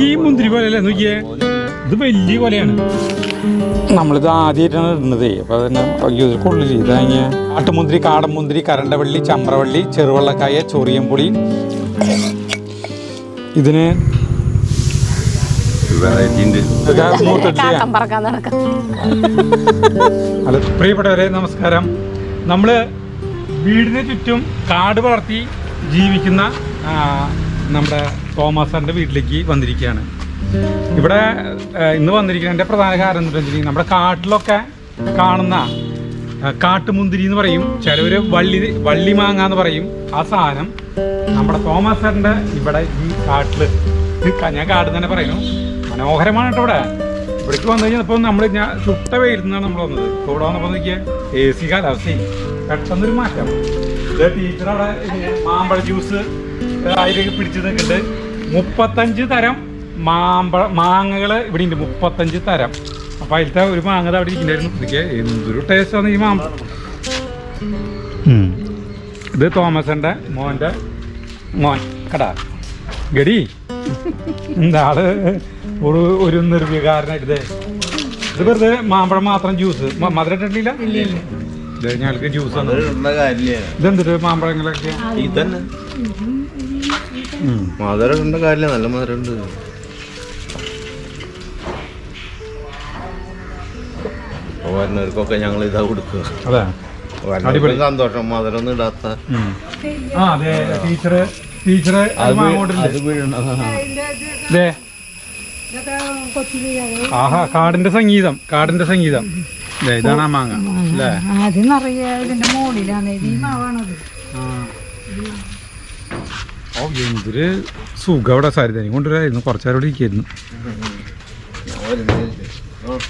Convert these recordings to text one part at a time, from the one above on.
ഈ മുന്തിരി പോലെയല്ലേ നോക്കിയേ. ഇത് വലിയ കൊലയാണ്. നമ്മളിത് ആദ്യമായിട്ടാണ് ഇടുന്നത്. അപ്പൊ അതിന് അയ്യോ ഇത് കൊള്ളില്ല ആട്ടുമുന്തിരി കാടമുന്തിരി കരണ്ടവള്ളി ചമ്രവള്ളി ചെറുവള്ളക്കായ ചൊറിയമ്പുളി ഇതിന് അല്ല പ്രിയപ്പെട്ടവരെ നമസ്കാരം. നമ്മൾ വീടിന് ചുറ്റും കാട് വളർത്തി ജീവിക്കുന്ന ആ, നമ്മുടെ സാറിന്റെ വീട്ടിലേക്ക് വന്നിരിക്കുകയാണ്. ഇവിടെ ഇന്ന് വന്നിരിക്കുന്നതിന്റെ പ്രധാന കാരണം എന്ന് വെച്ചിട്ടുണ്ടെങ്കിൽ നമ്മുടെ കാട്ടിലൊക്കെ കാണുന്ന കാട്ടുമുന്തിരി എന്ന് പറയും. ചിലവർ വള്ളി വള്ളി മാങ്ങ എന്ന് പറയും. ആ സാധനം നമ്മുടെ തോമസ് സാറിന്റെ ഇവിടെ ഈ കാട്ടിൽ ഞാൻ കാട് തന്നെ പറയുന്നു. മനോഹരമാണ് കേട്ടോ ഇവിടെ. ഇവിടേക്ക് വന്നു കഴിഞ്ഞാൽ ഇപ്പം നമ്മൾ ഞാൻ ചുട്ട വെയിൽ നിന്നാണ് നമ്മൾ വന്നത്. ഇപ്പോൾ ഇവിടെ വന്നപ്പോൾ നോക്കിയാൽ എ സി കാലാവസ്ഥയും. പെട്ടെന്നൊരു മാറ്റം. ടീച്ചർ അവിടെ മാമ്പഴ ജ്യൂസ് അതിലേക്ക് പിടിച്ച് നിൽക്കുന്നുണ്ട് മുപ്പത്തഞ്ച് തരം മാമ്പഴ മാങ്ങകൾ ഇവിടെ ഉണ്ട് മുപ്പത്തഞ്ച് തരം. അപ്പൊ അതിലത്തെ ഒരു മാങ്ങ അവിടെ ഇരിക്കുന്നുണ്ടായിരുന്നു. എന്തൊരു ടേസ്റ്റ് ആണ് ഈ മാമ്പഴം ഉം. ഇത് തോമസന്റെ മോന്റെ മോൻ. കടാ. ഗഡി. എന്താൾ ഒരു ഒരു നിർവികാരനായിട്ട്. ഇത് വെറുതെ മാമ്പഴം മാത്രം ജ്യൂസ് മധുര ഇട്ടിട്ടില്ല? ഇത് ഞങ്ങൾക്ക് ജ്യൂസ് ആണ്. ഇതെന്തിട്ട് മാമ്പഴങ്ങളൊക്കെ മധുരം ഉണ്ട് കാര്യമില്ല നല്ല മധുരം ഉണ്ട് വരുന്നവർക്കൊക്കെ ഞങ്ങൾ ഇതാ കൊടുക്കുക. അതെ. സന്തോഷം മധുരം ഒന്നും ഇടാത്ത. ആ ടീച്ചറ് ടീച്ചറ് ആഹാ കാടിന്റെ സംഗീതം കാടിന്റെ സംഗീതം. ദേ ഇതാണ് ആ മാങ്ങ. അല്ലേ? അത് നിറയെ ഇതിന്റെ മുകളിലാണ് ഈ മാവാണത്. ഓ എന്തൊരു സുഖം അവിടെ സരിതനി കൊണ്ടുവരായിരുന്നു കുറച്ചേരം ഇവിടെ ഇരിക്കായിരുന്നു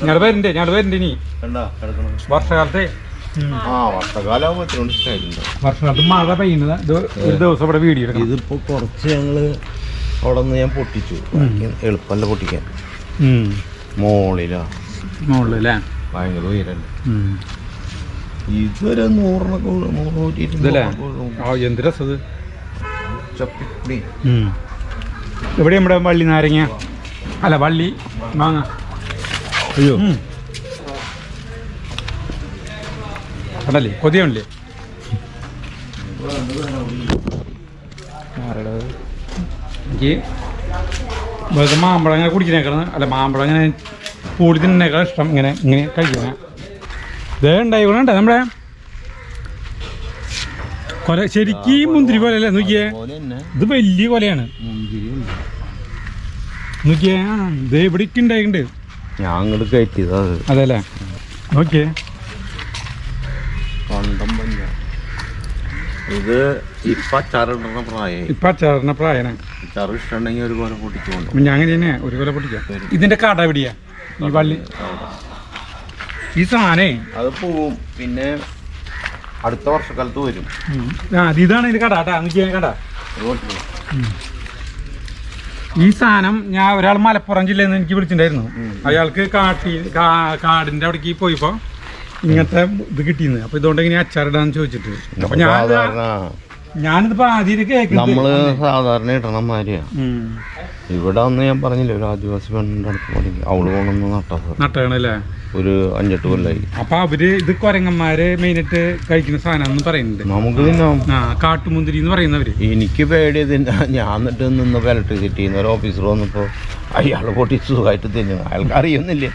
ഞങ്ങളുടെ പേരുണ്ട് ഞങ്ങളുടെ പേരുണ്ട് ഇനി. വർഷകാലത്തെ. വർഷകാലത്ത് മഴ പെയ്യുന്നത്. ഇത് ഒരു ദിവസം ഇവിടെ വീഡിയോ എടുക്കണം. ഇതിപ്പോ കുറച്ച് ഞങ്ങൾ അവിടെ നിന്ന് ഞാൻ പൊട്ടിച്ചു. എളുപ്പമല്ല പൊട്ടിക്കാൻ. മോളിലാ. മുകളിൽ അല്ലേ ഭയങ്കര ഉയരല്ലേ. ഇതൊരു നൂറിനൊക്കെ നൂറ് നൂറ്റി എന്ത് രസത്? ചപ്പിപ്പൊടി. ഇവിടെ നമ്മുടെ വള്ളി നാരങ്ങ? അല്ല വള്ളി മാങ്ങ. അയ്യോ. കണ്ടല്ലേ? കൊതിയണല്ലേ എനിക്ക് വെറുതെ മാമ്പഴം ഇങ്ങനെ കുടിക്കുന്നേക്കാണ് അല്ല മാമ്പഴം ഇങ്ങനെ പൂടി തിന്നേക്കാൾ ഇഷ്ടം. ഇങ്ങനെ ഇങ്ങനെ കഴിക്കണേ ഇതേ ഉണ്ടായിക്കോളുണ്ട് നമ്മുടെ കൊല ശരിക്കും ഈ മുന്തിരി പോലെ അല്ലേ നോക്കിയേ. ഇത് വലിയ കൊലയാണ്. നോക്കിയേ ഇത് എവിടേക്ക് ഉണ്ടായിട്ടുണ്ട് ഞാൻ അങ്ങോട്ട് കയറ്റിയതാ അത്. അതെ നോക്കിയേ. കണ്ടം ഇത് ഇപ്പൊ അച്ചാറിടുന്ന പ്രായം. ഇപ്പൊ പ്രായന. അച്ചാർ ഇഷ്ടമുണ്ടെങ്കിൽ ഒരു ഞാൻ അങ്ങനെ തന്നെ ഒരു കൊല പൊട്ടിക്കാം. ഇതിന്റെ കട എവിടെയാ? ഈ വള്ളി. ഈ സാധനേ. അത് പോവും. പിന്നെ അടുത്ത വർഷക്കാലത്ത് വരും. ഇതാണ് ഇത് കട കേട്ടാ. കട. ഈ സാധനം ഞാൻ ഒരാൾ മലപ്പുറം ജില്ലയിൽ നിന്ന് എനിക്ക് വിളിച്ചിട്ടുണ്ടായിരുന്നു. അയാൾക്ക് കാട്ടി കാടിന്റെ അവിടേക്ക് പോയപ്പോ ഇങ്ങനത്തെ ഇത് കിട്ടിയിരുന്നു അപ്പൊ ഇതുകൊണ്ട് ഇങ്ങനെ അച്ചാറിടാന്ന് ചോദിച്ചിട്ട്. അപ്പൊ ഞാൻ ഞാനിതിപ്പോ ആദ്യം കേൾക്കുന്നത്. നമ്മൾ സാധാരണ ഇടണം മാതിരിയാ. ഇവിടെ അന്ന് ഞാൻ പറഞ്ഞില്ലേ ഒരു ആദിവാസി പെണ്ണിന്റെ അടുത്ത് പഠിക്കും അവൾ കൊണ്ടൊന്ന് നട്ടത് നട്ടാണല്ലേ? ഒരു അഞ്ചെട്ട് കൊല്ലായി. അപ്പൊ അവർ ഇത് കൊരങ്ങന്മാര് മെയിനായിട്ട് കഴിക്കുന്ന സാധനം പറയുന്നുണ്ട്. നമുക്ക് കാട്ടുമുന്തിരി എന്ന് പറയുന്നവര് എനിക്ക് പേടിയത് ഞാൻ എന്നിട്ട് നിന്ന് ഇലക്ട്രിസിറ്റിന്ന് ഒരു ഓഫീസർ വന്നപ്പോ അയാൾ പൊട്ടി സുഖമായിട്ട് തിന്നു. അയാൾക്ക് അറിയുന്നില്ലേ.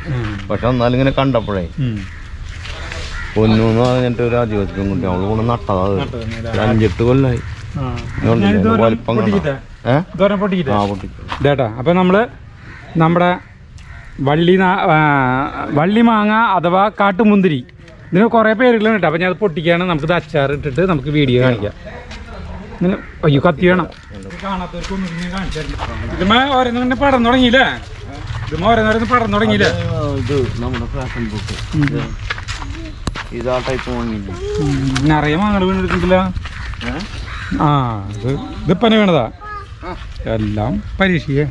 പക്ഷെ എന്നാലും ഇങ്ങനെ കണ്ടപ്പോഴേ. പൊന്നു എന്ന് പറഞ്ഞിട്ട് ഒരു ആദിവാസി കുട്ടി. അവൾ കൊണ്ട് നട്ടതാ അത്. അഞ്ചെട്ട് കൊല്ലായി. വലിപ്പം? ആ പൊട്ടി ഇതേട്ടാ അപ്പൊ നമ്മൾ നമ്മുടെ വള്ളി വള്ളി മാങ്ങ അഥവാ കാട്ടുമുന്തിരി. ഇതിന് കുറേ പേരുകളാണ് കേട്ടോ. അപ്പൊ ഞാൻ അത് പൊട്ടിക്കാണ് നമുക്ക് ഇത് അച്ചാർ ഇട്ടിട്ട് നമുക്ക് വീഡിയോ കാണിക്കാം. ഇങ്ങനെ അയ്യോ കത്തി വേണം. ഇതുമ ഓരോന്നിങ്ങനെ പടം തുടങ്ങിയില്ലേ? ഇതുമ ഓരോന്നോരോന്ന് പടം തുടങ്ങിയില്ലേ? ഇത് നമ്മുടെ ഫാഷൻ ബുക്ക്. ഇതാ ടൈപ്പ് വാങ്ങിയില്ല ആ ഇത് ഇതിപ്പനെ വീണതാ. എല്ലാം പരീക്ഷയെ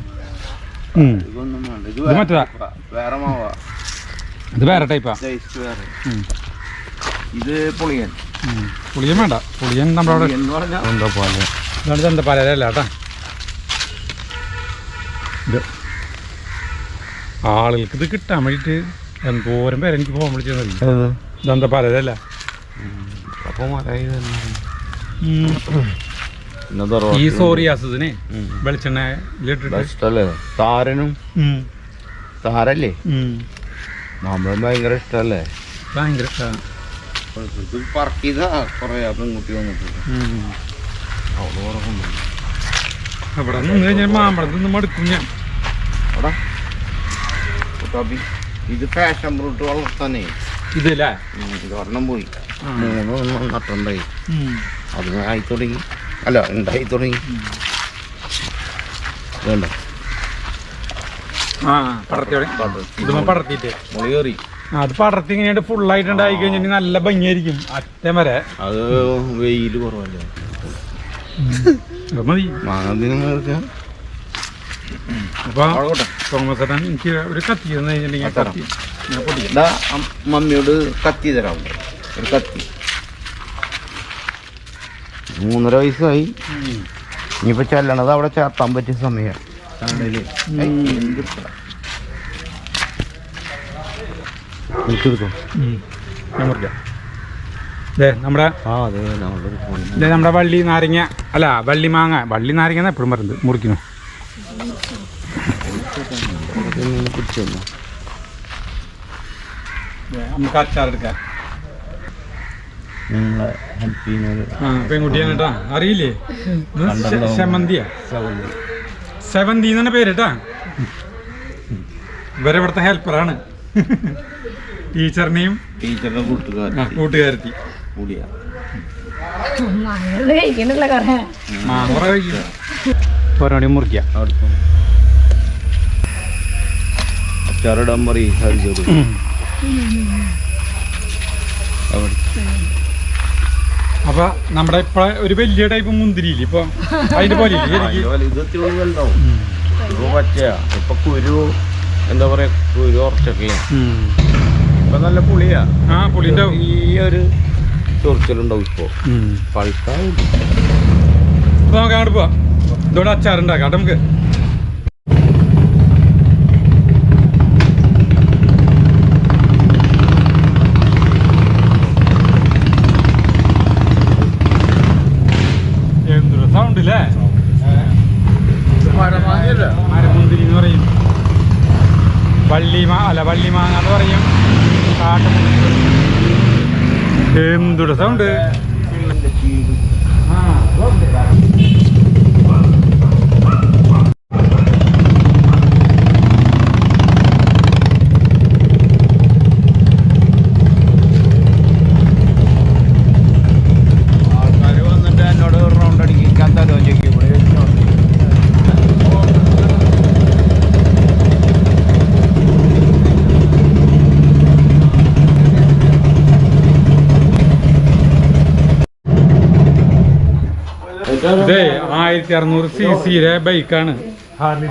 ഇത് മറ്റേതാ? വേറെ മാവാ. ഇത് വേറെ ടൈപ്പാ ഇത് പുളിയൻ. പുളിയൻ വേണ്ട. പുളിയൻ നമ്മളവിടെ എന്താ പോലെ? ഇതാണ് ചന്തപ്പാലല്ല കേട്ടാ ഇത്. ആളുകൾക്ക് ഇത് കിട്ടാൻ വേണ്ടിയിട്ട് എന്തോരം പേരെനിക്ക് ഫോൺ വിളിച്ചാൽ മതി ഇതെന്താ പലതല്ല ഈ സോറിയാസതിന് ഉം. വെളിച്ചെണ്ണ താരനും. താരല്ലേ. നമ്മളും ഭയങ്കര ഇഷ്ടല്ലേ? ഭയങ്കര പറക്കിയതാ കൊറേ നിന്ന് കഴിഞ്ഞാൽ മടുക്കും ഞാൻ. ഇത് ഫാഷൻ ഫ്രൂട്ട് വളർത്താനേ ഇതല്ലേ? ഒരെണ്ണം പോയി. നട്ടുണ്ടായി. അത് ആയി തുടങ്ങി. അല്ല ഉണ്ടായി തുടങ്ങി. വേണ്ട. ആ പടർത്തിയോടെ ഇതുമ്മ പടർത്തിയിട്ട്. മുളി കയറി. അത് പടർത്തി ഇങ്ങനെ നല്ല ഭംഗിയായിരിക്കും. അറ്റം വരെ. അത് വെയിൽ കുറവല്ലേ? മതി. മാങ്ങാതിനും കേൾക്കാം അപ്പൊ തോമസ് ഏട്ടൻ എനിക്ക് ഒരു കത്തി കഴിഞ്ഞിട്ടുണ്ടെങ്കിൽ കത്തി ഞാൻ പൊടിക്കാം ഇതാ മമ്മിയോട് കത്തി തരാം. ഒരു കത്തി. മൂന്നര വയസ്സായി. ഇനിയിപ്പോ ചെല്ലണത് അവിടെ ചേർത്താൻ പറ്റിയ സമയം. എടുത്തോ? ഉം. ഞാൻ മുറിക്കാം. ദേ നമ്മുടെ നമ്മുടെ വള്ളി നാരങ്ങ അല്ല വള്ളി മാങ്ങ. വള്ളി നാരങ്ങ എപ്പോഴും പറയുന്നത്? മുറിക്കുന്നു പിടിച്ചു തന്നോ ദേ, നമുക്ക് ഹെൽപ്പ് ആ പെൺകുട്ടിയാണ് കേട്ടാ അറിയില്ലേ? സെമന്തിയാ സെവന്തി എന്നാണ് പേര് കേട്ടാ ഇവരെ ഇവിടുത്തെ ഹെൽപ്പറാണ്. ടീച്ചറിനെയും ടീച്ചറുടെ ആ, കൂട്ടുകാരത്തി. ഒരാടി മുറിക്കാം. പറയും ഹരിജോട് അവിടെ. അപ്പൊ നമ്മുടെ ഇപ്പൊ ഒരു വലിയ ടൈപ്പ് മുന്തിരിയില്ല? ഇപ്പൊ അതിന്റെ പോലെ പച്ചയാ. ഇപ്പൊ കുരു എന്താ പറയാ കുരു ഉറച്ചൊക്കെയാ. ഇപ്പൊ നല്ല പുളിയാ. ആ പുളിന്റെ ഈ ഒരു ചൊറിച്ചലുണ്ടാവും ഇപ്പൊ. പഴുത്താവും നമുക്ക് അങ്ങോട്ട് പോവാം. ഇതോടെ അച്ചാറുണ്ടാക്കാം. നമുക്ക്. എന്തൊരു സൗണ്ട് ഇല്ലേ മരമുന്തിരി എന്ന് പറയും വള്ളിമാ അല്ല വള്ളിമാങ്ങ എന്ന് പറയും കാട്ടുമുന്തിരി എന്തൊരു സൗണ്ട് ആ ആയിരത്തി അറുന്നൂറ് സി സിയിലെ ബൈക്കാണ്. ഹാർലി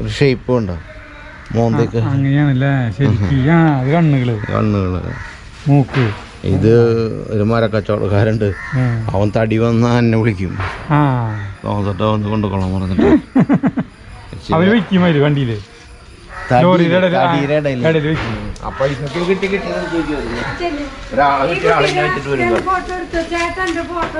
ഒരു ഷേപ്പ് ഉണ്ടോ? അങ്ങനെയാണല്ലേ? ശരിക്കും. ആ അത് കണ്ണുകൾ. കണ്ണുകൾ. മൂക്ക്. ഇത് ഒരു മരക്കച്ചവടക്കാരുണ്ട് അവൻ തടി വന്ന എന്നെ വിളിക്കും. തോന്നിട്ട് വന്ന് കൊണ്ടുകൊള്ളാൻ പറഞ്ഞിട്ട്. അവർ വണ്ടിയിൽ. ആ പൈസക്ക് കിട്ടി കിട്ടി. ഒരാളെ വെച്ചിട്ട് വരും ഫോട്ടോ എടുത്ത? ചേട്ടന്റെ ഫോട്ടോ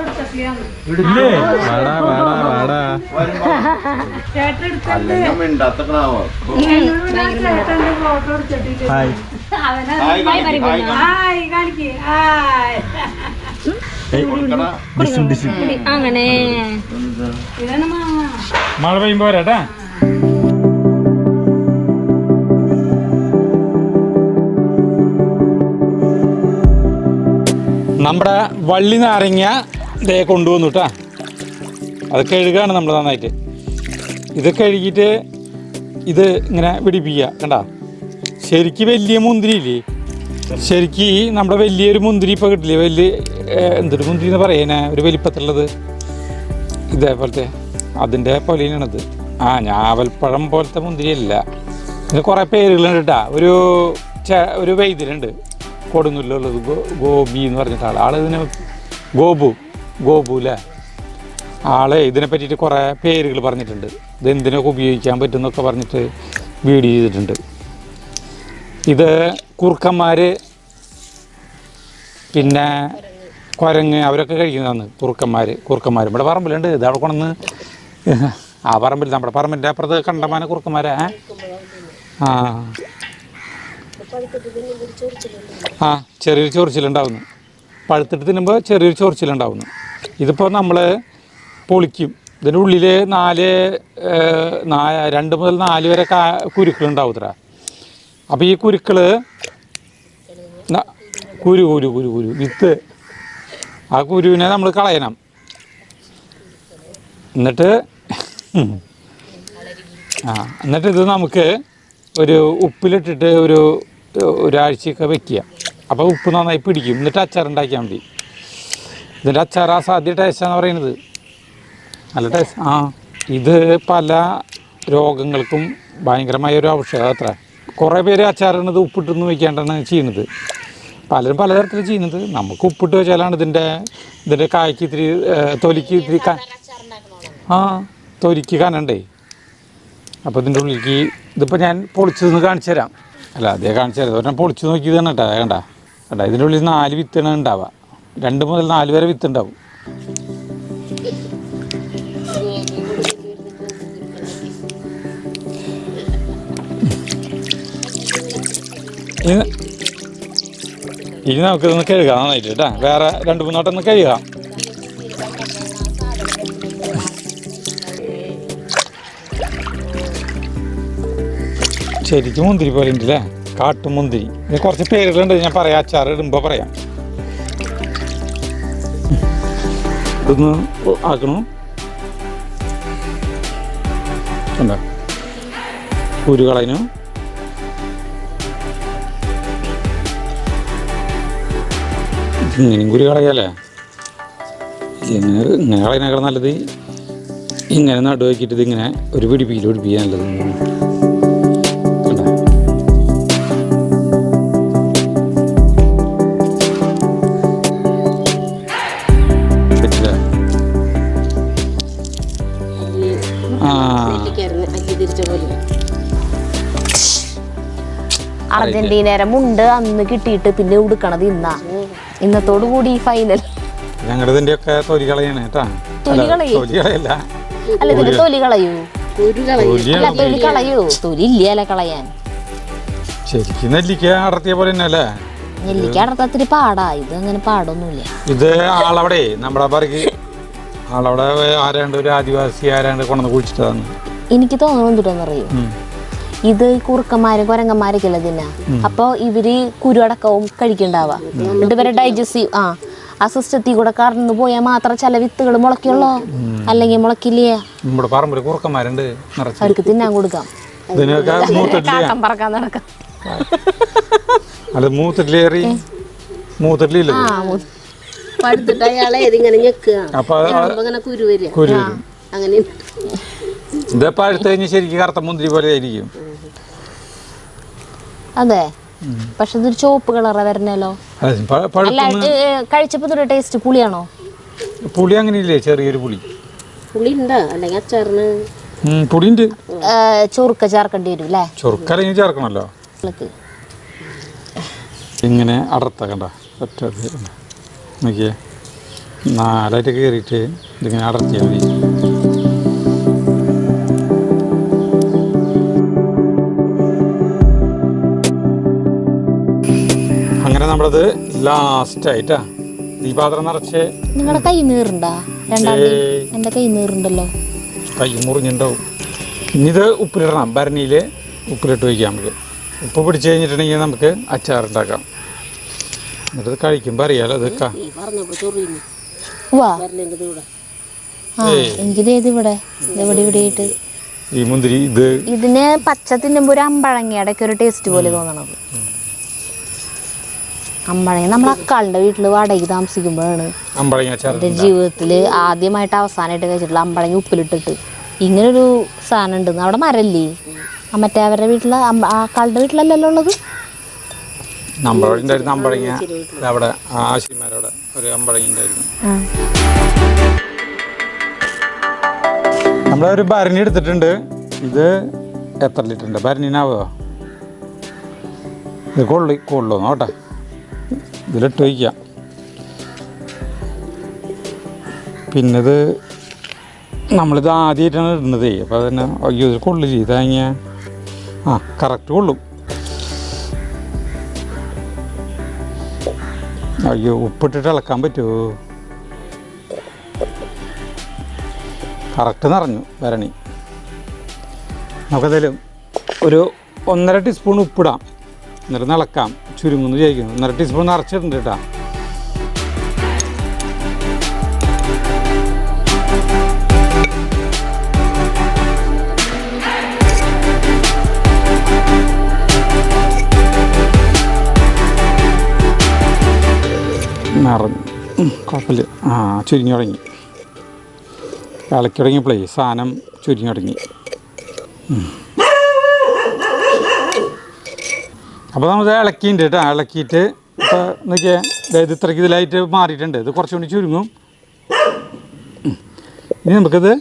നമ്മുടെ വള്ളി നാരങ്ങ ദേ കൊണ്ടുവന്നു കേട്ടാ അത് കഴുകാണ് നമ്മൾ നന്നായിട്ട്. ഇത് കഴുകിയിട്ട് ഇത് ഇങ്ങനെ പിടിപ്പിക്കുക കണ്ട? ശരിക്ക് വലിയ മുന്തിരി ഇല്ലേ ശരിക്ക് നമ്മുടെ വലിയൊരു മുന്തിരി ഇപ്പോൾ കിട്ടില്ലേ? വലിയ എന്തൊരു മുന്തിരി എന്ന് പറയുന്നേ ഒരു വലിപ്പത്തിലുള്ളത്. ഇതേപോലത്തെ അതിന്റെ പോലെയാണിത്. ആ ഞാവൽപ്പഴം പോലത്തെ മുന്തിരി അല്ല ഇതിന് കുറേ പേരുകളുണ്ട് കേട്ടാ ഒരു ഒരു വൈദ്യരുണ്ട്. കൊടുങ്ങല്ലൂരുള്ളത് ഗോ ഗോപി എന്ന് പറഞ്ഞിട്ട് ആളെ. ഇതിനെ ഗോപു ഗോപു അല്ലേ ആളെ ഇതിനെ പറ്റിയിട്ട് കുറേ പേരുകൾ പറഞ്ഞിട്ടുണ്ട്. ഇത് എന്തിനൊക്കെ ഉപയോഗിക്കാൻ പറ്റും എന്നൊക്കെ പറഞ്ഞിട്ട് വീഡിയോ ചെയ്തിട്ടുണ്ട്. ഇത് കുറുക്കന്മാർ പിന്നെ കുരങ്ങ് അവരൊക്കെ കഴിക്കുന്നതാണ് കുറുക്കന്മാർ കുറുക്കന്മാർ ഇവിടെ പറമ്പിലുണ്ട്. ഇത് അവിടെ കൊണ്ടുവന്ന് ആ പറമ്പിൽ നമ്മുടെ പറമ്പിന്റെ അപ്പുറത്ത് കണ്ടമാന കുറുക്കന്മാരെ ആ. ആ ചെറിയൊരു ചൊറിച്ചിലുണ്ടാവുന്നു. പഴുത്തിട്ട് തിന്നുമ്പോൾ ചെറിയൊരു ചൊറിച്ചിലുണ്ടാവുന്നു. ഇതിപ്പോൾ നമ്മൾ പൊളിക്കും. ഇതിന്റെ ഉള്ളിൽ നാല് രണ്ട് മുതൽ നാല് വരെ കാ കുരുക്കളുണ്ടാവും ഇത്ര അപ്പോൾ ഈ കുരുക്കൾ കുരു കുരു കുരു കുരു വിത്ത്. ആ കുരുവിനെ നമ്മൾ കളയണം. എന്നിട്ട് ആ എന്നിട്ട് ഇത് നമുക്ക് ഒരു ഉപ്പിലിട്ടിട്ട് ഒരു ഒരാഴ്ചയൊക്കെ വെക്കുക. അപ്പോൾ ഉപ്പ് നന്നായി പിടിക്കും. എന്നിട്ട് അച്ചാർ ഉണ്ടാക്കിയാൽ മതി. ഇതിന്റെ അച്ചാർ ആ സാധ്യ ടേസ്റ്റാന്ന് പറയുന്നത്? നല്ല ടേസ്റ്റ് ആ. ഇത് പല രോഗങ്ങൾക്കും ഭയങ്കരമായ ഒരു ഔഷധം അത്ര. കുറേ പേര് അച്ചാറിനത് ഉപ്പിട്ടൊന്നും വയ്ക്കാണ്ടാണ് ചെയ്യുന്നത്. പലരും പലതരത്തിൽ ചെയ്യുന്നത് നമുക്ക് ഉപ്പിട്ട് വെച്ചാലാണ് ഇതിന്റെ ഇതിന്റെ കായ്ക്ക് ഇത്തിരി തൊലിക്ക് ഇത്തിരി ആ തൊലിക്ക് കനണ്ടേ. അപ്പോൾ ഇതിന്റെ ഉള്ളിലേക്ക് ഇതിപ്പോൾ ഞാൻ പൊളിച്ചതെന്ന് കാണിച്ചു തരാം അല്ല അതേ കാണിച്ചത്. ഒരെണ്ണം പൊളിച്ചു പൊളിച്ച് തന്നെ കേട്ടോ കണ്ട കണ്ട ഇതിന്റെ ഉള്ളിൽ നാല് വിത്താണ് ഉണ്ടാവുക. രണ്ട് മുതൽ നാല് വരെ വിത്ത് ഉണ്ടാവും ഇനി നമുക്കിതൊന്ന് കഴുകാം നന്നായിട്ട് കേട്ടോ. വേറെ രണ്ട് മൂന്നോട്ടൊന്ന് കഴുകാം. ശരിക്കും മുന്തിരി പോലെ ഉണ്ട് അല്ലേ കാട്ടുമുന്തിരി ഇത് കുറച്ച് പേരുകളുണ്ട് ഞാൻ പറയാം അച്ചാർ ഇടുമ്പോ പറയാം. ഇതൊന്ന് ആക്കണു? കണ്ടോ? കുരു ഇങ്ങനെയും കുരു കളയാലേ ഇങ്ങനെ ഇങ്ങനെ കളയണേക്കാൾ നല്ലത് ഇങ്ങനെ നടുവാക്കിയിട്ട് ഇതിങ്ങനെ ഒരു പിടിപ്പിക്കൽ പിടിപ്പിക്കാൻ നല്ലത് അർജന്റീനയുടെ മുണ്ട് അന്ന് കിട്ടിയിട്ട് പിന്നെ ഉടുക്കണത് ഇന്നാ. ഇന്നത്തോടു കൂടി ഫൈനൽ ഞങ്ങളുടെ ഒക്കെ തൊലി കളയാണ് കേട്ടാ. തൊലി കളയല്ല. അല്ല ഇതിന്റെ തൊലി കളയൂ. അല്ല തൊലി കളയൂ. തൊലി ഇല്ല അല്ലെ കളയാൻ? ശരിക്കും നെല്ലിക്ക അടർത്തിയ പോലെ തന്നെ അല്ലേ? നെല്ലിക്ക അടർത്തത്തിരി പാടാ. ഇത് അങ്ങനെ പാടൊന്നുമില്ല. ഇത് ആളവിടെ നമ്മുടെ പറക്ക്. ആളവിടെ ആരാണ്ട് ഒരു ആദിവാസി ആരാണ്ട് കൊണ്ടുവന്ന് കുഴിച്ചിട്ടതാണ് എനിക്ക് തോന്നുന്നു എന്തുട്ടോന്നറിയോ? ഇത് ഈ കുറുക്കന്മാരും കുരങ്ങന്മാരൊക്കെ അല്ലേ തിന്നാ അപ്പൊ ഇവർ കുരുടക്കവും കഴിക്കണ്ടാവാ. എന്നിട്ട് ഇവരെ ഡൈജസ്റ്റീവ് ആ ആ സിസ്റ്റത്തിൽ കൂടെ കടന്നു പോയാൽ മാത്രം ചില വിത്തുകൾ മുളയ്ക്കുള്ളോ? അല്ലെങ്കിൽ മുളക്കില്ലേ നമ്മുടെ പറമ്പിൽ കുറുക്കന്മാരുണ്ട്. നിറച്ച് അവർക്ക് തിന്നാൻ കൊടുക്കാം. കാട്ടം പറക്കാൻ നടക്കാം. അത് മൂത്തിട്ടില്ല അയാളെ ഞെക്കുക. അങ്ങനെ കുരു വരിക. അങ്ങനെ ഇത് പഴുത്ത് കഴിഞ്ഞ് ശരിക്കും കറുത്ത മുന്തിരി പോലെ ആയിരിക്കും അതെ. പക്ഷെ ഇതൊരു ചുവപ്പ് കളറാ വരണല്ലോ കഴിച്ചപ്പോ ഇതൊരു ടേസ്റ്റ് പുളിയാണോ? പുളി അങ്ങനെ ഇല്ലേ ചെറിയൊരു പുളി. പുളി ഉണ്ടോ അല്ലെങ്കിൽ അച്ചാറിന്? പുളിയുണ്ട്. ചൊറുക്ക ചേർക്കേണ്ടി വരും അല്ലേ ചൊറുക്കല്ലെങ്കിൽ അല്ലെങ്കിൽ ചേർക്കണല്ലോ ഇങ്ങനെ അടർത്ത കണ്ട? ഒറ്റ കണ്ടോ? നോക്കിയേ. നാലായിട്ട് കയറിയിട്ട് ഇതിങ്ങനെ അടർത്തിയാൽ മതി. നമ്മളത് ലാസ്റ്റായിട്ടാ ഈ പാത്രം നിറച്ച്. നിങ്ങളുടെ കൈ നീറുണ്ടാ? രണ്ടാം എന്റെ എന്റെ കൈ നീറുണ്ടല്ലോ. കൈ മുറിഞ്ഞിണ്ടാവും. ഇനി ഇത് ഉപ്പിലിടണം. ഭരണിയിൽ ഉപ്പിലിട്ട് വയ്ക്കാം നമുക്ക് ഉപ്പ് പിടിച്ച് കഴിഞ്ഞിട്ടുണ്ടെങ്കിൽ നമുക്ക് അച്ചാറുണ്ടാക്കാം. എന്നിട്ട് കഴിക്കുമ്പോ കഴിക്കുമ്പോൾ അറിയാലോ അത് ഇവിടെ എനിക്കിത് ഇവിടെ? ഈ മുന്തിരി ഇത് ഇതിന് പച്ച തിന്നുമ്പോ ഒരു അമ്പഴങ്ങയുടെ ഒരു ടേസ്റ്റ് പോലെ തോന്നണത് അമ്പഴങ്ങ നമ്മൾ അക്കാളിന്റെ വീട്ടിൽ വാടകയ്ക്ക് താമസിക്കുമ്പോഴാണ് എന്റെ എന്റെ ജീവിതത്തിൽ ആദ്യമായിട്ട് അവസാനമായിട്ട് കഴിച്ചിട്ടുള്ള അമ്പഴങ്ങ ഉപ്പിലിട്ടിട്ട്. ഇങ്ങനൊരു സാധനം ഉണ്ട്. അവിടെ മരല്ലേ? മറ്റേ അവരുടെ വീട്ടിലെ അക്കാളുടെ വീട്ടിലല്ലല്ലോ ഉള്ളത്? അമ്പഴങ്ങ അവിടെ ആശിമാരവിടെ ഒരു അമ്പഴങ്ങ ഉണ്ടായിരുന്നു. നമ്മളൊരു ഭരണി എടുത്തിട്ടുണ്ട്. ഇത് എത്ര ലിറ്റർ ഉണ്ട് ഭരണിനാവോ? ഇത് കൊള്ളി കൊള്ളു നോട്ടെ ഇതിലിട്ട് വയ്ക്കാം പിന്നെ ഇത് നമ്മളിത് ആദ്യമായിട്ടാണ് ഇടുന്നത്. അപ്പോൾ അതന്നെ അയ്യോ ഇത് കൊള്ളില്ല? ഇതങ്ങ ആ കറക്റ്റ് കൊള്ളും. അയ്യോ ഉപ്പിട്ടിട്ട് ഇളക്കാൻ പറ്റുമോ കറക്റ്റ് നിറഞ്ഞു വരണി നമുക്കതേലും ഒരു ഒന്നര ടീസ്പൂൺ ഉപ്പിടാം. എന്നിട്ട് നിളക്കാം ചുരുങ്ങുന്നു വിചാരിക്കുന്നു. ഒന്നര ടീസ്പൂൺ നിറച്ചിട്ടുണ്ട് കേട്ടോ. നിറഞ്ഞു. കുഴപ്പമില്ല. ആ ചുരുങ്ങി തുടങ്ങി. ഇളക്കി തുടങ്ങിയപ്പോഴേ സാധനം ചുരുങ്ങി തുടങ്ങി. അപ്പോൾ നമ്മൾ ഇളക്കിയിട്ടുണ്ട് കേട്ടോ ഇളക്കിയിട്ട് ഇപ്പോൾ നോക്കിയാൽ അതായത് ഇത്രയ്ക്ക് ഇതിലായിട്ട് മാറിയിട്ടുണ്ട്. ഇത് കുറച്ചുകൂടി ചുരുങ്ങും. ഇനി നമുക്കിത്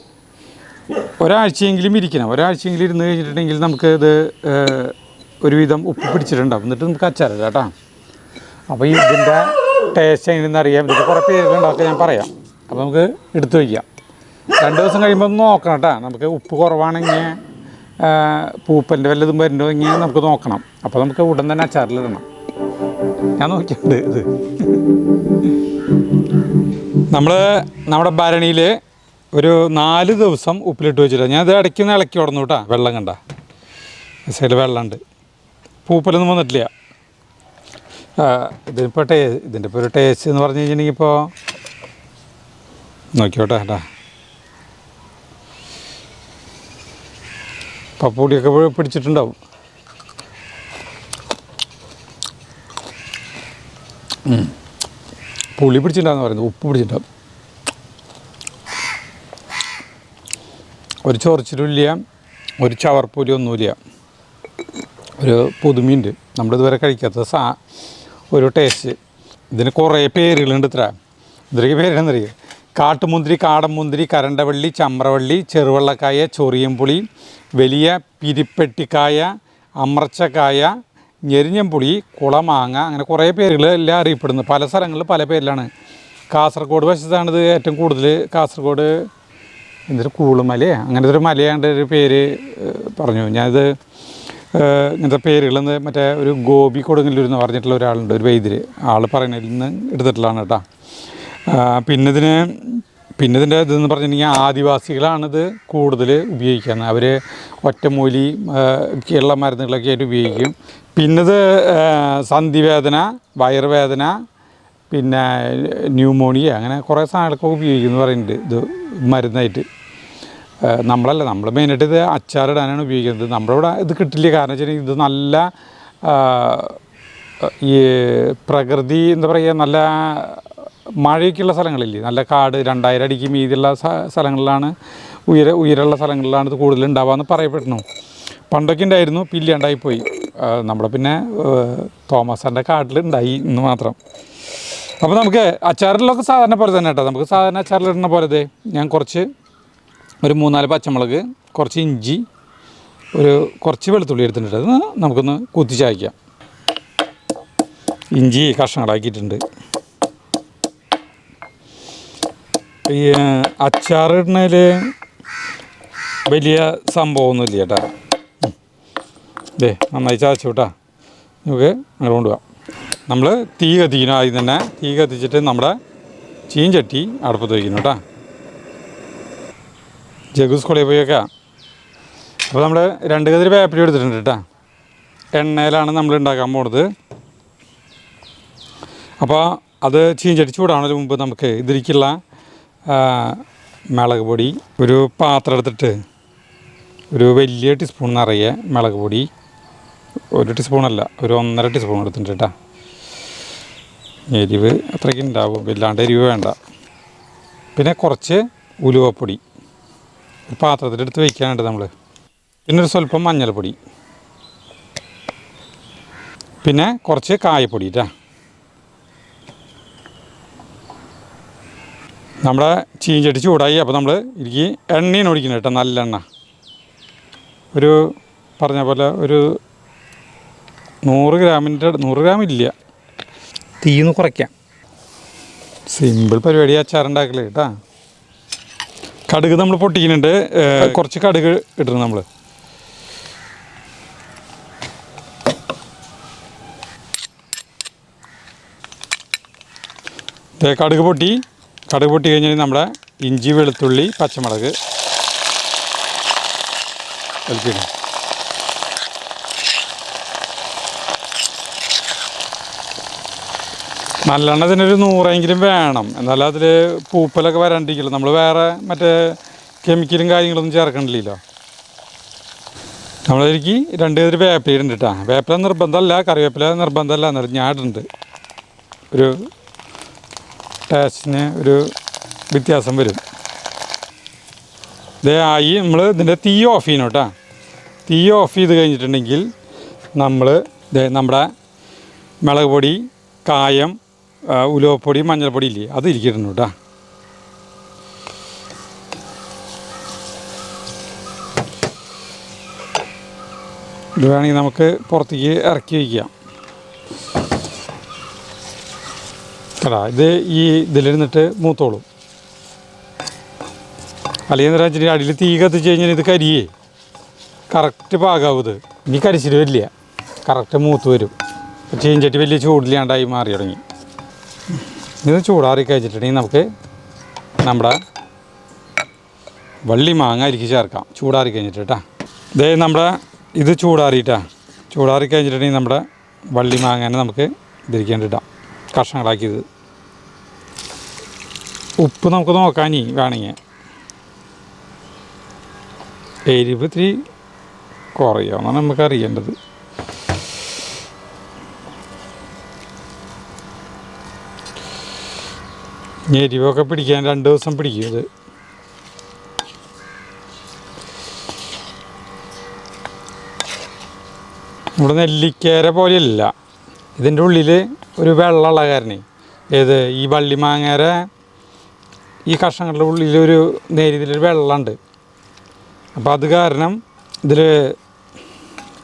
ഒരാഴ്ചയെങ്കിലും ഇരിക്കണം. ഒരാഴ്ചയെങ്കിലും ഇരുന്ന് കഴിഞ്ഞിട്ടുണ്ടെങ്കിൽ നമുക്ക് ഇത് ഒരുവിധം ഉപ്പ് പിടിച്ചിട്ടുണ്ടാവും. എന്നിട്ട് നമുക്ക് അച്ചാറ് കേട്ടോ അപ്പോൾ ഇതിന്റെ ടേസ്റ്റ് എങ്ങനെയെന്ന് അറിയാം. ഇതിന്റെ കുറേ പേരുണ്ടാക്കാൻ ഞാൻ പറയാം. അപ്പോൾ നമുക്ക് എടുത്തു വയ്ക്കാം രണ്ട് ദിവസം കഴിയുമ്പോൾ നോക്കണം കേട്ടോ നമുക്ക് ഉപ്പ് കുറവാണെങ്കിൽ പൂപ്പന്റെ വല്ലതും വരുന്നുണ്ടെങ്കിൽ നമുക്ക് നോക്കണം. അപ്പോൾ നമുക്ക് ഉടൻ തന്നെ അച്ചാറിലിടണം. ഞാൻ നോക്കിയിട്ടുണ്ട് ഇത്. നമ്മൾ നമ്മുടെ ഭരണിയിൽ ഒരു നാല് ദിവസം ഉപ്പിലിട്ട് വെച്ചില്ല ഞാൻ ഇത് ഇടയ്ക്ക് നിന്ന് ഇളക്കി ഉടന്നു കേട്ടോ വെള്ളം കണ്ട. സൈഡിൽ വെള്ളമുണ്ട്. പൂപ്പലൊന്നും വന്നിട്ടില്ല. ഇതിപ്പോൾ ടേ ഇതിന്റെ ഇപ്പോൾ ഒരു ടേസ്റ്റ് എന്ന് പറഞ്ഞു കഴിഞ്ഞിട്ടുണ്ടെങ്കിൽ ഇപ്പോൾ നോക്കിയോട്ടെ കേട്ടാ. പപ്പൂടിയൊക്കെ പിടിച്ചിട്ടുണ്ടാവും. പുളി പിടിച്ചിട്ടുണ്ടാകുന്ന പറയുന്നത്. ഉപ്പ് പിടിച്ചിട്ടുണ്ടാവും. ഒരു ചൊറിച്ചിലില്ല ഒരു ചവർപ്പൂരി ഒന്നുമില്ല. ഒരു പുതുമയുണ്ട് നമ്മളിതുവരെ കഴിക്കാത്ത സാ ഒരു ടേസ്റ്റ് ഇതിന് കുറേ പേരുകളുണ്ട് ഇത്ര. ഇതിലേക്ക് പേരാണെന്നറിയാം കാട്ടുമുന്തിരി കാടമുന്തിരി കരണ്ടവള്ളി ചമ്രവള്ളി ചെറുവള്ളക്കായ ചൊറിയൻപുളി വലിയ പിരിപ്പെട്ടിക്കായ അമർച്ചക്കായ ഞെരിഞ്ഞമ്പുളി കുളമാങ്ങ അങ്ങനെ കുറേ പേരുകൾ എല്ലാം അറിയപ്പെടുന്നു. പല സ്ഥലങ്ങളിൽ പല പേരിലാണ്. കാസർഗോഡ് വശത്താണിത് ഏറ്റവും കൂടുതൽ കാസർഗോഡ് എന്തൊരു കൂളുമലയെ. അങ്ങനത്തെ ഒരു മലയാണ്ട് ഒരു പേര് പറഞ്ഞു. ഞാനിത് ഇങ്ങനത്തെ പേരുകളെന്ന് മറ്റേ ഒരു ഗോപി കൊടുങ്ങല്ലൂർ എന്ന് പറഞ്ഞിട്ടുള്ള ഒരാളുണ്ട് ഒരു വൈദ്യര്. ആൾ പറയുന്നതിൽ നിന്ന് എടുത്തിട്ടുള്ളതാണ് കേട്ടോ. ആ, പിന്നെ ഇതിന് പിന്നെ ഇതിന്റെ ഇതെന്ന് പറഞ്ഞിട്ടുണ്ടെങ്കിൽ ആദിവാസികളാണിത് കൂടുതൽ ഉപയോഗിക്കുന്നത്. അവർ ഒറ്റമൂലി ഒക്കെയുള്ള മരുന്നുകളൊക്കെ ആയിട്ട് ഉപയോഗിക്കും. പിന്നത് സന്ധിവേദന വയറുവേദന പിന്നെ ന്യൂമോണിയ അങ്ങനെ കുറേ സാധനങ്ങളൊക്കെ ഉപയോഗിക്കുന്നു പറയുന്നുണ്ട് ഇത് മരുന്നായിട്ട്. നമ്മളല്ല നമ്മൾ മെയിനായിട്ട് ഇത് അച്ചാറിടാനാണ് ഉപയോഗിക്കുന്നത്. നമ്മുടെ ഇവിടെ ഇത് കിട്ടില്ല. കാരണം വെച്ചാൽ ഇത് നല്ല ഈ പ്രകൃതി എന്താ പറയുക നല്ല മഴയൊക്കെയുള്ള സ്ഥലങ്ങളില്ലേ? നല്ല കാട് രണ്ടായിരം അടിക്ക് മീതിയുള്ള സ്ഥ- സ്ഥലങ്ങളിലാണ് ഉയര ഉയരമുള്ള സ്ഥലങ്ങളിലാണ് ഇത് കൂടുതൽ ഉണ്ടാവുകയെന്ന് പറയപ്പെടുന്നു. പണ്ടൊക്കെ ഉണ്ടായിരുന്നു ഇപ്പം ഇല്ലാണ്ടായിപ്പോയി നമ്മുടെ പിന്നെ ഏഹ് കാട്ടിൽ കാട്ടിലുണ്ടായി എന്ന് മാത്രം. അപ്പോൾ നമുക്ക് അച്ചാറിലൊക്കെ സാധാരണ പോലെ തന്നെ കേട്ടോ. നമുക്ക് സാധാരണ അച്ചാറിലിടുന്ന പോലെ ഞാൻ കുറച്ച് ഒരു മൂന്നാൽ പച്ചമുളക് കുറച്ച് ഇഞ്ചി ഒരു കുറച്ച് വെളുത്തുള്ളി എടുത്തിട്ടുണ്ട്. അത് നമുക്കൊന്ന് കുത്തിച്ചായ്ക്കാം ഇഞ്ചി കഷ്ണങ്ങളാക്കിയിട്ടുണ്ട്. ഈ അച്ചാറിടുന്നതിൽ വലിയ സംഭവമൊന്നുമില്ല ചേട്ടാ ദേ നന്നായി ചാച്ചു കേട്ടാ നമുക്ക് അങ്ങനെ കൊണ്ടുപോകാം. നമ്മൾ തീ കത്തിക്കണം ആദ്യം തന്നെ. തീ കത്തിച്ചിട്ട് നമ്മുടെ ചീഞ്ചട്ടി അടുപ്പത്ത് വയ്ക്കുന്നു കേട്ടോ. ജഗു സ്കൂളിൽ പോയി വെക്കാം. അപ്പോൾ നമ്മൾ രണ്ട് കതിരി വേപ്പിലി എടുത്തിട്ടുണ്ട് കേട്ടോ. എണ്ണയിലാണ് നമ്മൾ ഉണ്ടാക്കാൻ പോണത്. അപ്പോൾ അത് ചീഞ്ചട്ടി ചൂടാണതിന് മുമ്പ് നമുക്ക് ഇതിലേക്കുള്ള ആ, മുളക് പൊടി ഒരു പാത്രം എടുത്തിട്ട് ഒരു വലിയ ടീസ്പൂൺ നിറയെ മുളക് പൊടി ഒരു ടീസ്പൂണല്ല ഒരു ഒന്നര ടീസ്പൂൺ എടുത്തിട്ടുണ്ട് കേട്ടോ എരിവ് അത്രയ്ക്ക് ഉണ്ടാവും വല്ലാണ്ട് എരിവ് വേണ്ട. പിന്നെ കുറച്ച് ഉലുവപ്പൊടി ഒരു പാത്രത്തിലെടുത്ത് വയ്ക്കാനുണ്ട് നമ്മൾ പിന്നെ ഒരു സ്വല്പം മഞ്ഞൾപ്പൊടി. പിന്നെ കുറച്ച് കായപ്പൊടി കേട്ടോ നമ്മുടെ ചീഞ്ചട്ടി ചൂടായി അപ്പോൾ നമ്മൾ എനിക്ക് എണ്ണയാണ് ഒഴിക്കുന്നത് കേട്ടോ നല്ല എണ്ണ. ഒരു പറഞ്ഞ പോലെ ഒരു നൂറ് ഗ്രാമിന്റെ നൂറ് ഗ്രാം ഇല്ല. തീന്ന് കുറയ്ക്കാം. സിമ്പിൾ പരിപാടി അച്ചാറുണ്ടാക്കൽ കേട്ടാ കടുക് നമ്മൾ പൊട്ടിക്കുന്നുണ്ട് കുറച്ച് കടുക് ഇടണം നമ്മൾ കടുക് പൊട്ടി. കടുക് പൊട്ടി കഴിഞ്ഞാൽ നമ്മുടെ ഇഞ്ചി വെളുത്തുള്ളി പച്ചമുളക് വലിക്കണം നല്ലെണ്ണ ഇതിനൊരു നൂറെങ്കിലും വേണം. എന്നാലും അതിൽ പൂപ്പലൊക്കെ വരാണ്ടിരിക്കില്ല. നമ്മൾ വേറെ മറ്റേ കെമിക്കലും കാര്യങ്ങളൊന്നും ചേർക്കണില്ലല്ലോ. നമ്മളതിലേക്ക് രണ്ട് ഇതിൽ വേപ്പില ഇടുന്നുണ്ട് കേട്ടോ. വേപ്പില നിർബന്ധമല്ല കറിവേപ്പില നിർബന്ധമല്ല. എന്നാലും ഞാൻ ഇടുന്നുണ്ട് ഒരു ടേസ്റ്റിന് ഒരു വ്യത്യാസം വരും. ഇതേ ആയി നമ്മൾ ഇതിന്റെ തീ ഓഫ് ചെയ്യണം കേട്ടോ. തീ ഓഫ് ചെയ്ത് കഴിഞ്ഞിട്ടുണ്ടെങ്കിൽ നമ്മൾ ഇതേ നമ്മുടെ മുളക് പൊടി കായം ഉലുവപ്പൊടി മഞ്ഞൾപ്പൊടി ഇല്ലേ അത് ഇരിക്കുന്നു കേട്ടോ. ഇത് വേണമെങ്കിൽ നമുക്ക് പുറത്തേക്ക് ഇറക്കി വയ്ക്കാം. കടാ ഇത് ഈ ഇതിലിരുന്നിട്ട് മൂത്തോളും. അല്ലെങ്കിൽ എന്താ അടിയിൽ തീ കത്തിച്ച് കഴിഞ്ഞാൽ ഇത് കരിയേ. കറക്റ്റ് പാകാവും ഇത്. ഇനി കരിച്ചിട്ട് വരില്ല. കറക്റ്റ് മൂത്ത് വരും. ചീഞ്ചട്ടി വലിയ ചൂടില്ലാണ്ടായി മാറി തുടങ്ങി. ഇത് ചൂടാറി കഴിച്ചിട്ടുണ്ടെങ്കിൽ നമുക്ക് നമ്മുടെ വള്ളി മാങ്ങ അരിക്ക് ചേർക്കാം. ചൂടാറി കഴിഞ്ഞിട്ട് കേട്ടാ ഇതേ നമ്മുടെ ഇത് ചൂടാറിയിട്ടാ. ചൂടാറി കഴിഞ്ഞിട്ടുണ്ടെങ്കിൽ നമ്മുടെ വള്ളി മാങ്ങനെ നമുക്ക് ഇതിരിക്കേണ്ടിട്ടാം കഷ്ണങ്ങളാക്കിയത്. ഉപ്പ് നമുക്ക് നോക്കാനി വേണമെങ്കിൽ. എരിവ് ഇത്തിരി കുറയാമെന്നാണ് നമുക്ക് അറിയേണ്ടത്. എരിവൊക്കെ പിടിക്കാൻ രണ്ട് ദിവസം പിടിക്കും ഇത്. നമ്മുടെ നെല്ലിക്കേര പോലെയല്ല. ഇതിന്റെ ഉള്ളിൽ ഒരു വെള്ളമുള്ള കാരണേ ഏത്? ഈ വള്ളിമാങ്ങേര ഈ കഷ്ണങ്ങളുടെ ഉള്ളിൽ ഒരു നേരിയതിലൊരു വെള്ളമുണ്ട്. അപ്പോൾ അത് കാരണം ഇതിൽ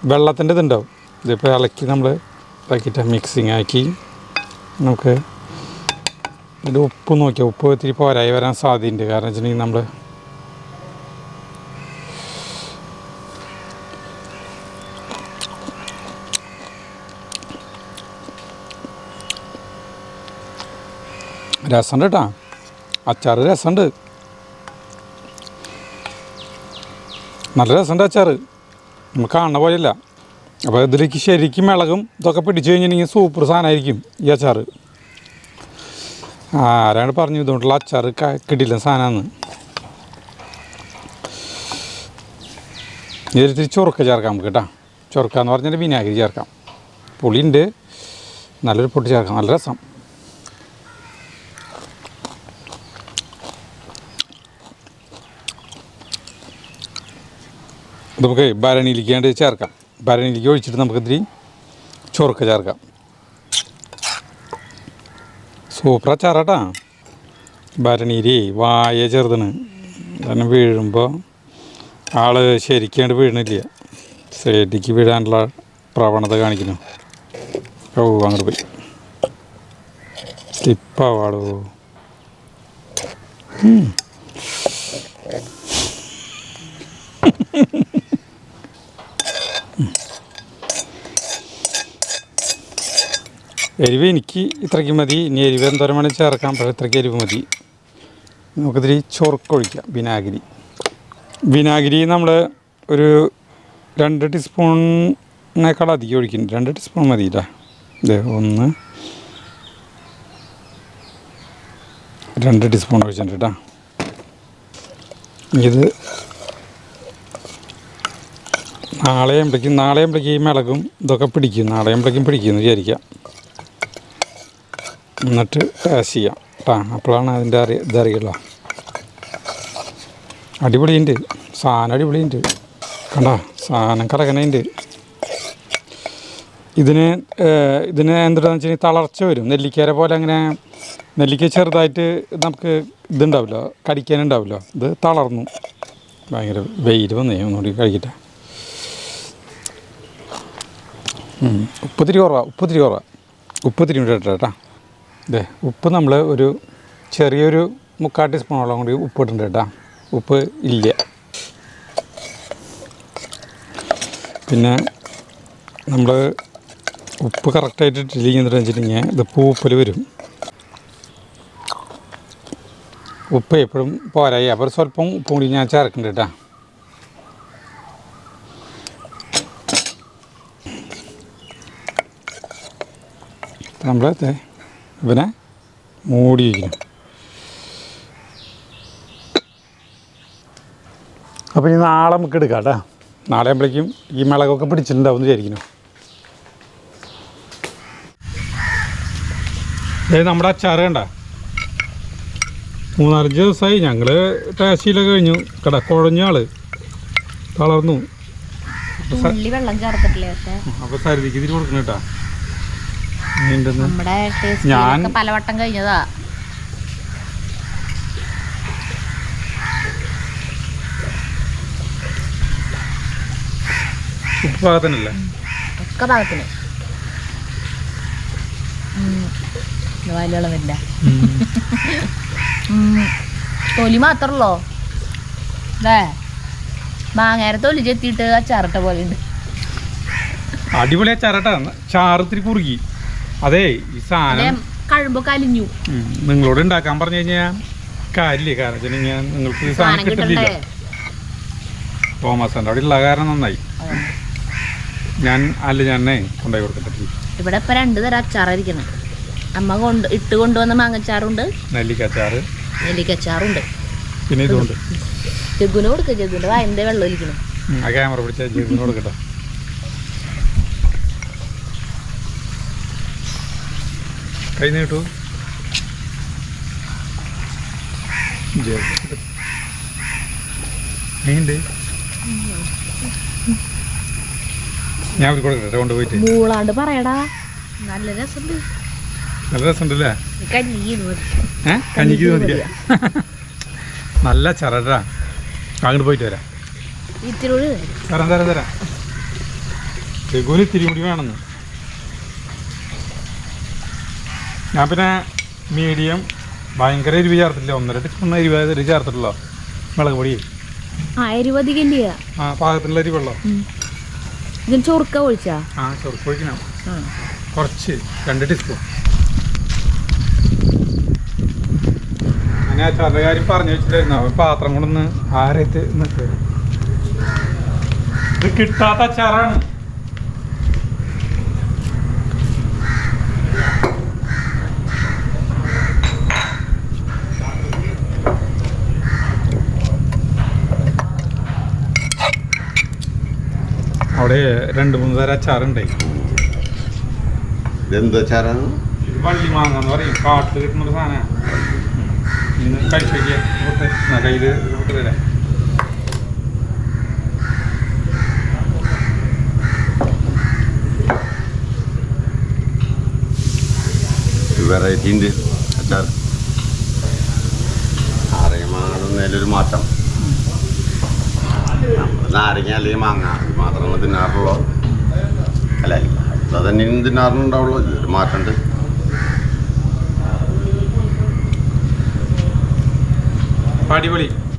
വെള്ളത്തിന്റെ ഇതുണ്ടാവും. ഇതിപ്പോൾ ഇളക്കി നമ്മൾ ഇളക്കിയിട്ട് മിക്സിങ് ആക്കി നമുക്ക് ഇതിന്റെ ഉപ്പ് നോക്കിയാൽ ഉപ്പ് ഇത്തിരി പോരായി വരാൻ സാധ്യതയുണ്ട്. കാരണം വെച്ചിട്ടുണ്ടെങ്കിൽ നമ്മൾ രസമുണ്ട് കേട്ടോ. അച്ചാർ രസമുണ്ട്. നല്ല രസമുണ്ട് അച്ചാർ നമുക്ക് കാണുന്ന പോലെയല്ല. അപ്പോൾ ഇതിലേക്ക് ശരിക്കും മിളകും ഇതൊക്കെ പിടിച്ചു കഴിഞ്ഞിട്ടുണ്ടെങ്കിൽ സൂപ്പർ സാധനമായിരിക്കും ഈ അച്ചാർ ആരാണ് പറഞ്ഞു ഇതുകൊണ്ടുള്ള അച്ചാർ കിട്ടില്ല സാധനമാണ് ഇതിലിത്തിരി ചൊറുക്ക ചേർക്കാം നമുക്ക് കേട്ടോ. ചൊറുക്ക എന്ന് പറഞ്ഞാൽ വിനാഗിരി ചേർക്കാം. പുളിയുണ്ട്. നല്ലൊരു പൊട്ടി ചേർക്കാം. നല്ല രസം. നമുക്ക് ഭരണിയിലേക്കാണ്ട് ചേർക്കാം. ഭരണിയിലേക്ക് ഒഴിച്ചിട്ട് നമുക്ക് ഇത്തിരി ചൊറുക്ക ചേർക്കാം. സൂപ്പർ അച്ചാറാട്ടാ ഭരണിയിലേ വായ ചെറുതാണ് കാരണം വീഴുമ്പോൾ ആൾ ശരിക്കാണ്ട് വീഴണില്ല സൈഡിലേക്ക് വീഴാനുള്ള പ്രവണത കാണിക്കുന്നു. ഓ അങ്ങോട്ട് പോയി. സ്ലിപ്പാവാടോ എരിവ് എനിക്ക് ഇത്രയ്ക്ക് മതി. ഇനി എരിവ് എന്തോരം വേണം ചേർക്കാം. പക്ഷേ ഇത്രയ്ക്ക് എരിവ് മതി. നമുക്കിതിരി ചൊറുക്കൊഴിക്കാം വിനാഗിരി. വിനാഗിരി നമ്മൾ ഒരു രണ്ട് ടീസ്പൂണിനേക്കാൾ അധികം ഒഴിക്കുന്നുണ്ട് രണ്ട് ടീസ്പൂൺ മതിയില്ല ഇത് ഒന്ന്. രണ്ട് ടീസ്പൂൺ ഒഴിച്ചിട്ടുണ്ട് കേട്ടോ ഇത് നാളെയുമ്പോഴേക്കും നാളെയുമ്പോഴേക്കും ഈ മിളകും ഇതൊക്കെ പിടിക്കും. നാളെയുമ്പോഴേക്കും പിടിക്കുമെന്ന് വിചാരിക്കാം. എന്നിട്ട് ആസ് ചെയ്യാം. കേട്ടോ അപ്പോഴാണ് അതിന്റെ അറിയ ഇതറിയുള്ളൂ. അടിപൊളിയുണ്ട്. സാധനം അടിപൊളിയുണ്ട്. കണ്ട? സാധനം കറങ്ങനുണ്ട് ഇതിന് ഇതിന് എന്താണെന്ന് വെച്ച് കഴിഞ്ഞാൽ തളർച്ച വരും. നെല്ലിക്കേരെ പോലെ അങ്ങനെ നെല്ലിക്ക ചെറുതായിട്ട് നമുക്ക് ഇതുണ്ടാവില്ല. കടിക്കാനുണ്ടാവില്ല. ഇത് തളർന്നു. ഭയങ്കര വെയിൽ വന്നേ ഒന്നുകൂടി കഴിക്കട്ടെ ഉപ്പത്തിരി കുറവാണ് ഉപ്പത്തിരി കുറവാണ് ഉപ്പത്തിരി ഇട്ടോ കേട്ടാ. ഇതേ ഉപ്പ് നമ്മൾ ഒരു ചെറിയൊരു മുക്കാൽ ടീസ്പൂണോളം കൂടി ഉപ്പ് ഇട്ടുണ്ട് കേട്ടാ. ഉപ്പ് ഇല്ല. പിന്നെ നമ്മൾ ഉപ്പ് കറക്റ്റായിട്ട് എന്താ വെച്ചിട്ടുണ്ടെങ്കിൽ ഇത് പൂപ്പൽ വരും. ഉപ്പ് എപ്പോഴും പോരായി അപ്പോൾ സ്വല്പം ഉപ്പും കൂടി ഞാൻ ചേർക്കുന്നുണ്ട് കേട്ടോ. നമ്മൾ ഇവനെ മൂടി വയ്ക്കണം അപ്പോൾ ഇനി നാളെ നമുക്ക് എടുക്കാം കേട്ടോ നാളെ ആകുമ്പോഴേക്കും ഈ മിളകൊക്കെ പിടിച്ചിട്ടുണ്ടാവും എന്ന് വിചാരിക്കുന്നു. അതായത് നമ്മുടെ അച്ചാറ് കണ്ട. മൂന്നാലഞ്ച് ദിവസമായി ഞങ്ങൾ ടാക്സിയിലൊക്കെ കഴിഞ്ഞു. കട കുഴഞ്ഞ ആൾ. തളർന്നു. അപ്പോൾ സരിതിക്ക് ഇതിരി കൊടുക്കണം കേട്ടാ നമ്മുടെ ഞാൻ- പലവട്ടം കഴിഞ്ഞതാ. ഒക്കെ ഭാഗത്തിന്. തൊലി മാത്രമല്ലോ അല്ലേ മാങ്ങേര തൊലി ചെത്തിയിട്ട് ചരട്ട പോലെ ഉണ്ട്. അടിപൊളി അച്ചാറട്ടാ ചാറ് ഇത്തിരി കുറുകി. അതേ ഈ സാധനം കഴുമ്പോ കലിഞ്ഞു. നിങ്ങളോട് ഉണ്ടാക്കാൻ പറഞ്ഞു കഴിഞ്ഞാൽ കാര്യമില്ലേ? കാരണം ഞാൻ നിങ്ങൾക്ക് ഈ സാധനം കിട്ടില്ല തോമസിന്റെ അവിടെ ഉള്ള കാരണം നന്നായി. ഞാൻ അല്ല ഞാനേ കൊണ്ടുപോയി കൊടുക്കട്ടെ ഇവിടെ ഇപ്പൊ രണ്ടു തരം അച്ചാറായിരിക്കണം. അമ്മ കൊണ്ട് ഇട്ട് കൊണ്ടുവന്ന മാങ്ങച്ചാറുണ്ട്. നെല്ലിക്കച്ചാറ്. നെല്ലിക്കച്ചാറുണ്ട്. പിന്നെ ഇതുകൊണ്ട് ജഗുന് കൊടുക്ക ജഗുന്റെ വായന്റെ വെള്ളം ഒലിക്കണം ആ ക്യാമറ പിടിച്ച ജഗുന് കൊടുക്കട്ടെ. കൈ നീട്ടു. നീണ്ട് ഞാൻ ഒരു കൊടുക്കട്ടെ കൊണ്ടുപോയിട്ട്. മൂളാണ്ട് പറയടാ. നല്ല രസമുണ്ട്. നല്ല രസമുണ്ടല്ലേ? കഞ്ഞിക്ക് മതിയാ? നല്ല ചരടാ. അങ്ങോട്ട് പോയിട്ട് വരാം. തരാം. തരാം തരാം രഘുവിന് ഇത്തിരി വേണമെന്ന്. ഞാൻ പിന്നെ മീഡിയം ഭയങ്കര എരിവ് ചേർത്തില്ല ഒന്നര ടീസ്പൂൺ എരിവ് എരിവ് ചേർത്തിട്ടുള്ളോ? മുളക് പൊടി. ആ എരിവധികല്ല ആ പാകത്തിനുള്ള എരിവുള്ളോ ഇതിന് ചൊറുക്ക ഒഴിച്ചാ ആ ചെറുപ്പ് ഒഴിക്കണം കുറച്ച് രണ്ട് ടീസ്പൂൺ. ഞാൻ അച്ചാറിന്റെ കാര്യം പറഞ്ഞു വെച്ചിട്ടായിരുന്നു അവൻ പാത്രം കൊണ്ടൊന്ന് ആരേറ്റ് നിൽക്കുക ഇത് കിട്ടാത്ത അച്ചാറാണ്. അവിടെ രണ്ട് മൂന്ന് തരം അച്ചാറുണ്ടേ. ചാരാണ് ഇത് വള്ളി മാങ്ങ എന്ന് പറയും. കാട്ടിൽ കിട്ടുന്ന ഒരു സാധനമാണ്. കഴിച്ചേക്കിയ. കയ്യിൽ തരാം. വെറൈറ്റി ഉണ്ട്. അച്ചാർ. നാരങ്ങമാണെന്നതിലൊരു മാറ്റം. നമ്മൾ നാരങ്ങ അല്ലെങ്കിൽ മാങ്ങ? ഇത് മാത്രമാണ് തിന്നാറുള്ളൂ. അല്ല? അത് തന്നെ തിന്നാറുണ്ടാവുള്ളൂ. ഇതൊരു മാറ്റമുണ്ട്. അടിപൊളി.